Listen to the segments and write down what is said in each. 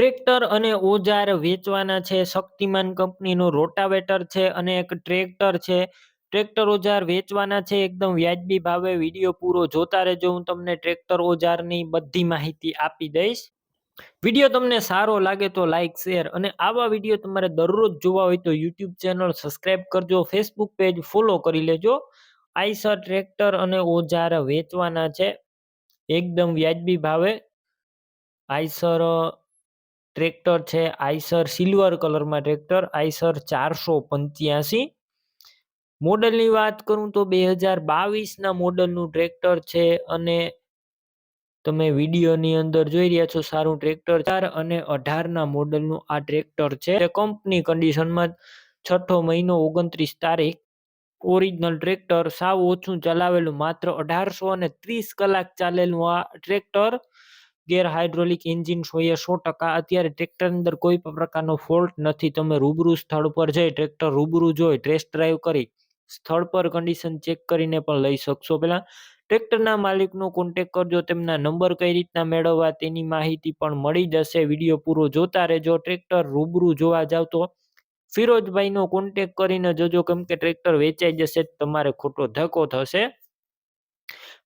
Tractor અને ઓજાર વેચવાના છે. શક્તિમાન કંપનીનું રોટાવેટર છે અને એક ટ્રેક્ટર છે. ટ્રેક્ટર ઓજાર વેચવાના છે. એકદમ વ્યાજબી ભાવે વીડિયો પૂરો જોતા રહેજો. હું તમને ટ્રેક્ટર ઓજારની બધી માહિતી આપી દઈશ. વીડિયો તમને સારો લાગે તો લાઇક શેર અને આવા વીડિયો તમારે દરરોજ જોવા હોય તો યુટ્યુબ ચેનલ સબસ્ક્રાઈબ કરજો. ફેસબુક પેજ ફોલો કરી લેજો. આઈસર ટ્રેક્ટર અને ઓજાર વેચવાના છે. એકદમ વ્યાજબી ભાવે. આઈસર ટ્રેક્ટર છે, આઈસર સિલ્વર કલરમાં ટ્રેક્ટર, આઈસર ચારસો પંચ્યાસી. મોડલની વાત કરું તો બે હજાર બાવીસના મોડલનું ટ્રેક્ટર છે અને તમે વિડીયોની અંદર જોઈ રહ્યા છો સારું ટ્રેક્ટર ચાર અને અઢારના મોડલનું આ ટ્રેક્ટર છે. કંપની કન્ડિશનમાં છઠ્ઠો મહિનો ઓગણત્રીસ તારીખ ઓરિજિનલ ટ્રેક્ટર સાવ ઓછું ચલાવેલું, માત્ર અઢારસો અને ત્રીસ કલાક ચાલેલું આ ટ્રેક્ટર. ગેર હાઇડ્રોલિક એન્જિન સો એ સો ટકા અત્યારે ટ્રેક્ટર અંદર કોઈ પણ પ્રકારનો ફોલ્ટ નથી. તમે રૂબરૂ સ્થળ પર જઈ ટ્રેક્ટર રૂબરૂ જોઈ ટેસ્ટ ડ્રાઈવ કરી, સ્થળ પર કન્ડિશન ચેક કરીને પણ લઈ શકશો. પહેલાં ટ્રેક્ટરના માલિકનો કોન્ટેક કરજો, તેમના નંબર કઈ રીતના મેળવવા તેની માહિતી પણ મળી જશે. વીડિયો પૂરો જોતા રહેજો, ટ્રેક્ટર રૂબરૂ જોવા જાવ તો ફિરોજભાઈનો કોન્ટેક કરીને જોજો, કેમ કે ટ્રેક્ટર વેચાઈ જશે તમારે ખોટો ધક્કો થશે.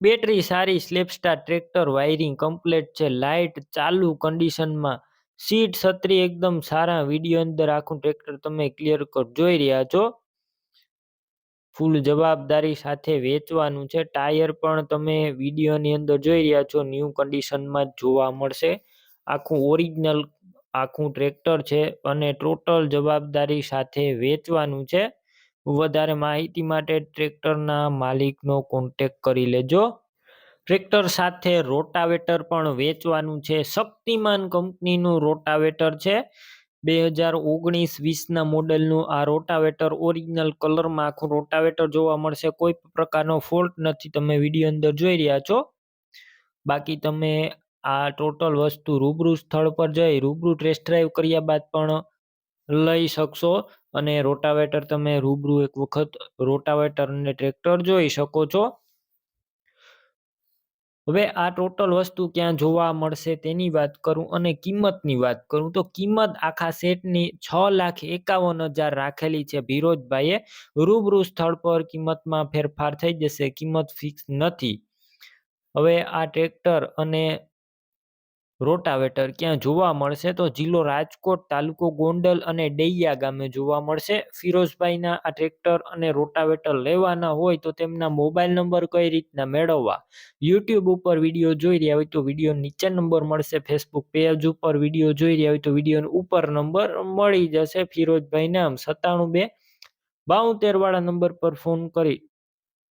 બેટરી સારી સ્લેપસ્ટાર ટ્રેક્ટર, વાયરિંગ કમ્પ્લેટ છે, લાઇટ ચાલુ કન્ડિશનમાં, સીટ છત્રી એકદમ સારા, વીડિયો અંદર આખું ટ્રેક્ટર તમે ક્લિયર કટ જોઈ રહ્યા છો? ફૂલ જવાબદારી સાથે વેચવાનું છે, ટાયર પણ તમે વિડીયોની અંદર જોઈ રહ્યા છો, ન્યૂ કન્ડિશનમાં જ જોવા મળશે. આખું ઓરિજિનલ આખું ટ્રેક્ટર છે અને ટોટલ જવાબદારી સાથે વેચવાનું છે. વધારે માહિતી માટે ટ્રેક્ટરના માલિકનો કોન્ટેક કરી લેજો. ટ્રેક્ટર સાથે રોટાવેટર પણ વેચવાનું છે. શક્તિમાન કંપનીનું રોટાવેટર છે. બે હજાર ઓગણીસ વીસના મોડલનું આ રોટાવેટર ઓરિજિનલ કલરમાં આખું રોટાવેટર જોવા મળશે. કોઈ પ્રકારનો ફોલ્ટ નથી. તમે વીડિયો અંદર જોઈ રહ્યા છો. બાકી તમે આ ટોટલ વસ્તુ રૂબરૂ સ્થળ પર જઈ રૂબરૂ ટેસ્ટ ડ્રાઈવ કર્યા બાદ પણ લઈ શકશો. અને રોટાવેટર તમે રૂબરૂ એક વખત રોટાવેટર અને ટ્રેક્ટર જોઈ શકો છો. હવે આ ટોટલ વસ્તુ ક્યાં જોવા મળશે તેની વાત કરું અને કિંમતની વાત કરું તો કિંમત આખા સેટની છ લાખ એકાવન હજાર રાખેલી છે ભીરોજભાઈએ. રૂબરૂ સ્થળ પર કિંમતમાં ફેરફાર થઈ જશે, કિંમત ફિક્સ નથી. હવે આ ટ્રેક્ટર અને રોટાવેટર ક્યાં જોવા મળશે તો જિલ્લો રાજકોટ, તાલુકો ગોંડલ અને ડૈયા ગામે જોવા મળશે. ફિરોઝભાઈના આ ટ્રેક્ટર અને રોટાવેટર લેવાના હોય તો તેમના મોબાઈલ નંબર કઈ રીતના મેળવવા? યુટ્યુબ ઉપર વીડિયો જોઈ રહ્યા હોય તો વીડિયો નીચે નંબર મળશે. ફેસબુક પેજ ઉપર વીડિયો જોઈ રહ્યા હોય તો વીડિયો ઉપર નંબર મળી જશે. ફિરોઝભાઈ નામ સત્તાણું બે બાઉતેર વાળા નંબર પર ફોન કરી